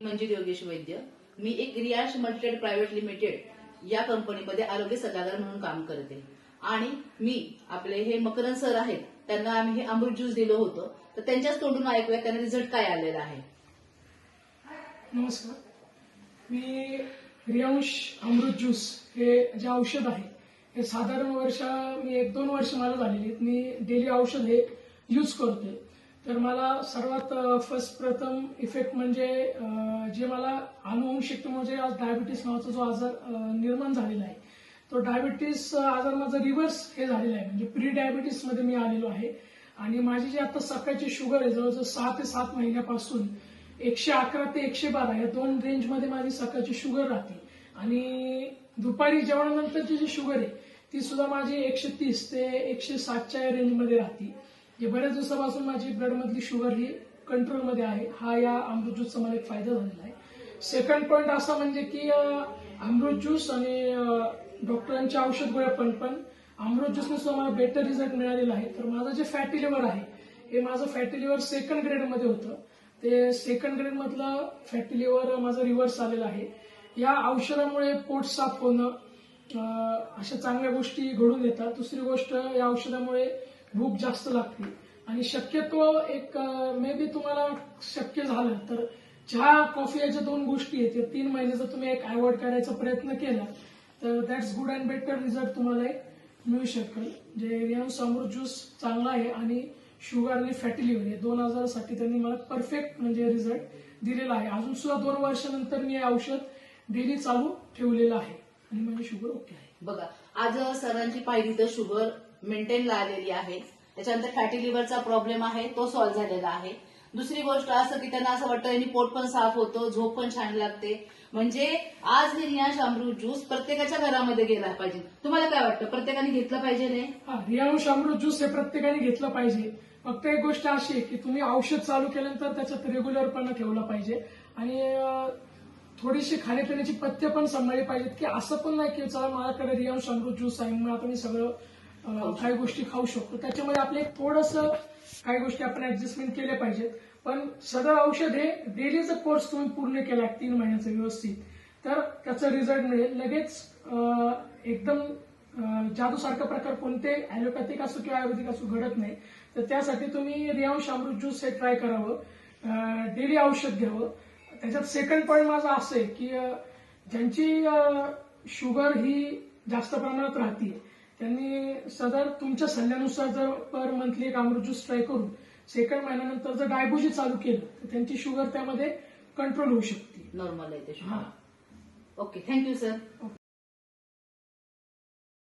म्हणजे योगेश वैद्य मी एक Riyash मल्टेड private limited या कंपनीमध्ये आरोग्य सल्लागार म्हणून काम करते. आणि मी आपले हे मकरन सर आहेत त्यांना आम्ही हे अमृत ज्यूस दिलं होतं तर त्यांच्याच तोंडून ऐकूया त्यांना रिझल्ट काय आलेला आहे. नमस्कार. मी रियांश अमृत ज्यूस हे जे औषध आहे हे साधारण वर्ष मी एक दोन वर्ष मला झालेली आहेत. मी डेली औषध हे यूज करतोय तर मला सर्वात फर्स्ट प्रथम इफेक्ट म्हणजे जे मला अनुवंशिक म्हणजे आज डायबिटीस नावाचा जो आजार निर्माण झालेला आहे तो डायबिटीस आजार माझा रिव्हर्स हे झालेला आहे म्हणजे प्री डायबिटीसमध्ये मी आलेलो आहे. आणि माझी जी आता सकाळची शुगर आहे जवळजवळ सहा ते सात महिन्यापासून एकशे अकरा ते एकशे बारा या दोन रेंजमध्ये माझी सकाळची शुगर राहते. आणि दुपारी जेवणानंतरची जी शुगर आहे ती सुद्धा माझी एकशे तीस ते एकशे सातच्या रेंजमध्ये राहते. जे बऱ्याच दिवसापासून माझी ब्लडमधली शुगर ही कंट्रोलमध्ये आहे. हा या अमृत ज्यूसचा मला एक फायदा झालेला आहे. सेकंड पॉईंट असा म्हणजे की अमृत ज्यूस आणि डॉक्टरांचे औषध गोळ्या पण पण अमृत ज्यूसने सुद्धा मला बेटर रिझल्ट मिळालेला आहे. तर माझं जे फॅटी लिव्हर आहे हे माझं फॅटी लिव्हर सेकंड ग्रेडमध्ये होतं. ते सेकंड ग्रेडमधलं फॅटी लिव्हर माझं रिव्हर्स आलेलं आहे. या औषधामुळे पोट साफ होणं अशा चांगल्या गोष्टी घडून येतात. दुसरी गोष्ट या औषधामुळे भूक जास्त लागते. आणि शक्यतो एक मे बी तुम्हाला शक्य झालं तर चहा कॉफी याच्या दोन गोष्टी आहेत या तीन महिन्याचा तुम्ही एक अवॉइड करायचा प्रयत्न केला तर that's good and better result तुम्हाला एक मिळू शकेल जे रियान्स समोर ज्यूस चांगला आहे आणि शुगर आणि फॅटी लिव्हर हे दोन आजारासाठी त्यांनी मला परफेक्ट म्हणजे रिझल्ट दिलेला आहे. अजून सुद्धा दोन वर्षानंतर मी हे औषध डेली चालू ठेवलेलं आहे. आणि माझी शुगर ओके आहे. बघा आज सरांची पाहिली तर शुगर मेंटेनला आलेली आहे. त्याच्यानंतर फॅटी लिव्हरचा प्रॉब्लेम आहे तो सॉल्व्ह झालेला आहे. दुसरी गोष्ट असं की त्यांना असं वाटतं यांनी पोट पण साफ होतं झोप पण छान लागते. म्हणजे आज हे रियांश अमृत ज्यूस प्रत्येकाच्या घरामध्ये गेला पाहिजे. तुम्हाला काय वाटतं? प्रत्येकाने घेतलं पाहिजे नाही? हा अमृत ज्यूस हे प्रत्येकाने घेतलं पाहिजे. फक्त एक गोष्ट अशी आहे की तुम्ही औषध चालू केल्यानंतर त्याच्यात रेग्युलरपणा ठेवला पाहिजे. आणि थोडीशी खाण्यापिण्याची पथ्य पण सांभाळली पाहिजेत की असं पण नाही की चला माझ्याकडे रियांश अमृत ज्यूस आहे मग आता मी सगळं काही गोष्टी खाऊ शकतो. त्याच्यामध्ये आपले थोडस काही गोष्टी आपण ऍडजस्टमेंट केल्या पाहिजेत. पण सगळं औषध हे डेलीचा कोर्स तुम्ही पूर्ण केला तीन महिन्याचा व्यवस्थित. तर त्याचा रिझल्ट मिळेल. लगेच एकदम जादूसारखा प्रकार कोणते ॲलोपॅथिक असो किंवा आयुर्वेदिक असो घडत नाही. तर त्यासाठी तुम्ही रियांश अमृत ज्यूस हे ट्राय करावं. डेली औषध घ्यावं. त्याच्यात सेकंड पॉईंट माझा असं आहे की ज्यांची शुगर ही जास्त प्रमाणात राहते त्यांनी सदर तुमच्या सल्ल्यानुसार जर पर मंथली एक अमृत ज्यूस ट्राय करून सेकंड महिन्यानंतर जर डायबोजी चालू केलं तर त्यांची शुगर त्यामध्ये कंट्रोल होऊ शकते. नॉर्मल आहे ते हा. Okay thank you sir okay